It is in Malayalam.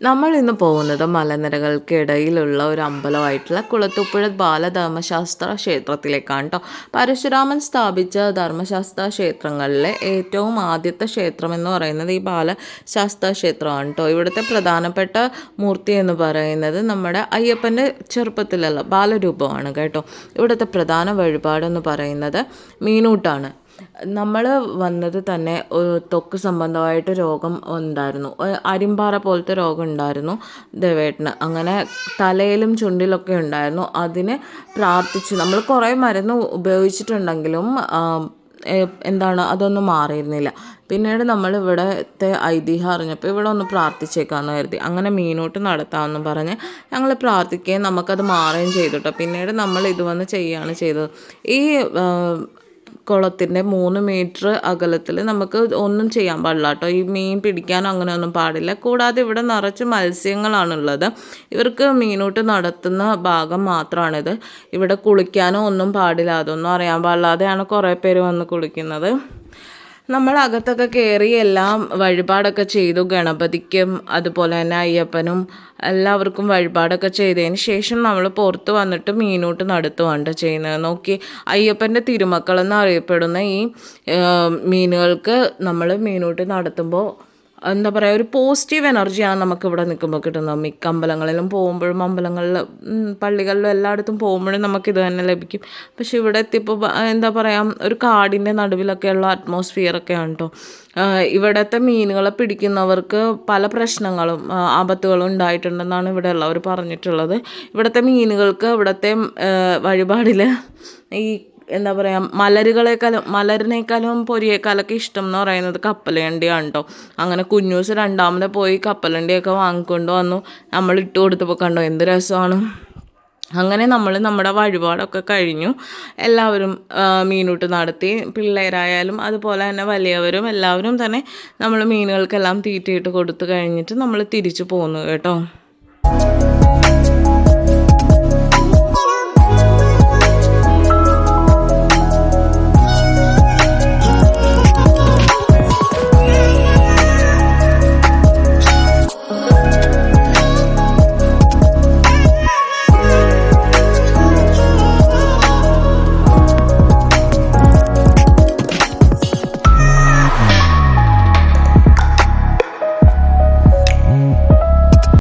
നമ്മൾ ഇന്ന് പോകുന്നത് മലനിരകൾക്കിടയിലുള്ള ഒരു അമ്പലമായിട്ടുള്ള കുളത്തുപ്പുഴ ബാലധർമ്മശാസ്ത്ര ക്ഷേത്രത്തിലേക്കാണ് കേട്ടോ പരശുരാമൻ സ്ഥാപിച്ച ധർമ്മശാസ്ത്ര ക്ഷേത്രങ്ങളിലെ ഏറ്റവും ആദ്യത്തെ ക്ഷേത്രം എന്ന് പറയുന്നത് ഈ ബാലശാസ്ത്ര ക്ഷേത്രമാണ് കേട്ടോ ഇവിടുത്തെ പ്രധാനപ്പെട്ട മൂർത്തി എന്ന് പറയുന്നത് നമ്മുടെ അയ്യപ്പന്റെ ചെറുപ്പത്തിലുള്ള ബാലരൂപമാണ് കേട്ടോ. ഇവിടുത്തെ പ്രധാന വഴിപാടെന്ന് പറയുന്നത് മീനൂട്ടാണ്. നമ്മൾ വന്നത് തന്നെ തൊക്ക് സംബന്ധമായിട്ട് രോഗം ഉണ്ടായിരുന്നു. അരിമ്പാറ പോലത്തെ രോഗം ഉണ്ടായിരുന്നു ദേവേട്ടന്. അങ്ങനെ തലയിലും ചുണ്ടിലൊക്കെ ഉണ്ടായിരുന്നു. അതിന് പ്രാർത്ഥിച്ച്. നമ്മൾ കുറേ മരുന്ന് ഉപയോഗിച്ചിട്ടുണ്ടെങ്കിലും എന്താണ് അതൊന്നും മാറിയിരുന്നില്ല. പിന്നീട് നമ്മൾ ഇവിടത്തെ ഐതിഹ്യം അറിഞ്ഞപ്പോൾ ഇവിടെ ഒന്ന് പ്രാർത്ഥിച്ചേക്കാമെന്ന് കരുതി. അങ്ങനെ മീനോട്ട് നടത്താമെന്ന് പറഞ്ഞ് ഞങ്ങൾ പ്രാർത്ഥിക്കുകയും നമുക്കത് മാറുകയും ചെയ്തു കേട്ടോ. പിന്നീട് നമ്മൾ ഇത് വന്ന് ചെയ്യുകയാണ് ചെയ്തത്. ഈ കുളത്തിന്റെ മൂന്ന് മീറ്റർ അകലത്തിൽ നമുക്ക് ഒന്നും ചെയ്യാൻ പാടില്ല കേട്ടോ. ഈ മീൻ പിടിക്കാനോ അങ്ങനെയൊന്നും പാടില്ല. കൂടാതെ ഇവിടെ നിറച്ച് മത്സ്യങ്ങളാണുള്ളത്. ഇവർക്ക് മീനൂട്ട് നടത്തുന്ന ഭാഗം മാത്രമാണിത് ഇവിടെ കുളിക്കാനോ ഒന്നും പാടില്ല. അതൊന്നും അറിയാൻ പാടില്ലാതെയാണ് കുറേ പേര് വന്ന് കുളിക്കുന്നത്. നമ്മൾ അകത്തൊക്കെ കയറി എല്ലാം വഴിപാടൊക്കെ ചെയ്തു. ഗണപതിക്കും അതുപോലെ തന്നെ അയ്യപ്പനും എല്ലാവർക്കും വഴിപാടൊക്കെ ചെയ്തതിന് ശേഷം നമ്മൾ പുറത്ത് വന്നിട്ട് മീനൂട്ട് നടത്തുവാണ്ട് ചെയ്യുന്നത്. നോക്കി അയ്യപ്പന്റെ തിരുമക്കൾ എന്നറിയപ്പെടുന്ന ഈ മീനുകൾക്ക് നമ്മൾ മീനൂട്ട് നടത്തുമ്പോൾ എന്താ പറയുക ഒരു പോസിറ്റീവ് എനർജിയാണ് നമുക്ക് ഇവിടെ നിൽക്കുമ്പോൾ കിട്ടുന്നത്. മിക്ക അമ്പലങ്ങളിലും പോകുമ്പോഴും അമ്പലങ്ങളിൽ പള്ളികളിലും എല്ലായിടത്തും പോകുമ്പോഴും നമുക്ക് ഇത് തന്നെ ലഭിക്കും. പക്ഷെ ഇവിടെ എത്തിയപ്പോൾ എന്താ പറയുക ഒരു കാടിന്റെ നടുവിലൊക്കെയുള്ള അറ്റ്മോസ്ഫിയറൊക്കെയാണ് കേട്ടോ ഇവിടുത്തെ മീനുകളെ പിടിക്കുന്നവർക്ക് പല പ്രശ്നങ്ങളും ആപത്തുകളും ഉണ്ടായിട്ടുണ്ടെന്നാണ് ഇവിടെ ഉള്ളവർ പറഞ്ഞിട്ടുള്ളത്. ഇവിടുത്തെ മീനുകൾക്ക് ഇവിടുത്തെ വഴിപാടിൽ ഈ എന്താ പറയുക മലരുകളെക്കാളും മലരിനേക്കാളും പൊരിയേക്കാളൊക്കെ ഇഷ്ടം എന്ന് പറയുന്നത് കപ്പലണ്ടിയാണ് കേട്ടോ അങ്ങനെ കുഞ്ഞൂസ് രണ്ടാമത് പോയി കപ്പലണ്ടിയൊക്കെ വാങ്ങിക്കൊണ്ട് വന്നു. നമ്മൾ ഇട്ട് കൊടുത്തപ്പോൾ കണ്ടോ എന്ത് രസമാണ്. അങ്ങനെ നമ്മൾ നമ്മുടെ വഴിപാടൊക്കെ കഴിഞ്ഞു. എല്ലാവരും മീനൂട്ട് നടത്തി. പിള്ളേരായാലും അതുപോലെ തന്നെ വലിയവരും എല്ലാവരും തന്നെ നമ്മൾ മീനുകൾക്കെല്ലാം തീറ്റയിട്ട് കൊടുത്തു കഴിഞ്ഞിട്ട് നമ്മൾ തിരിച്ചു പോന്നു കേട്ടോ.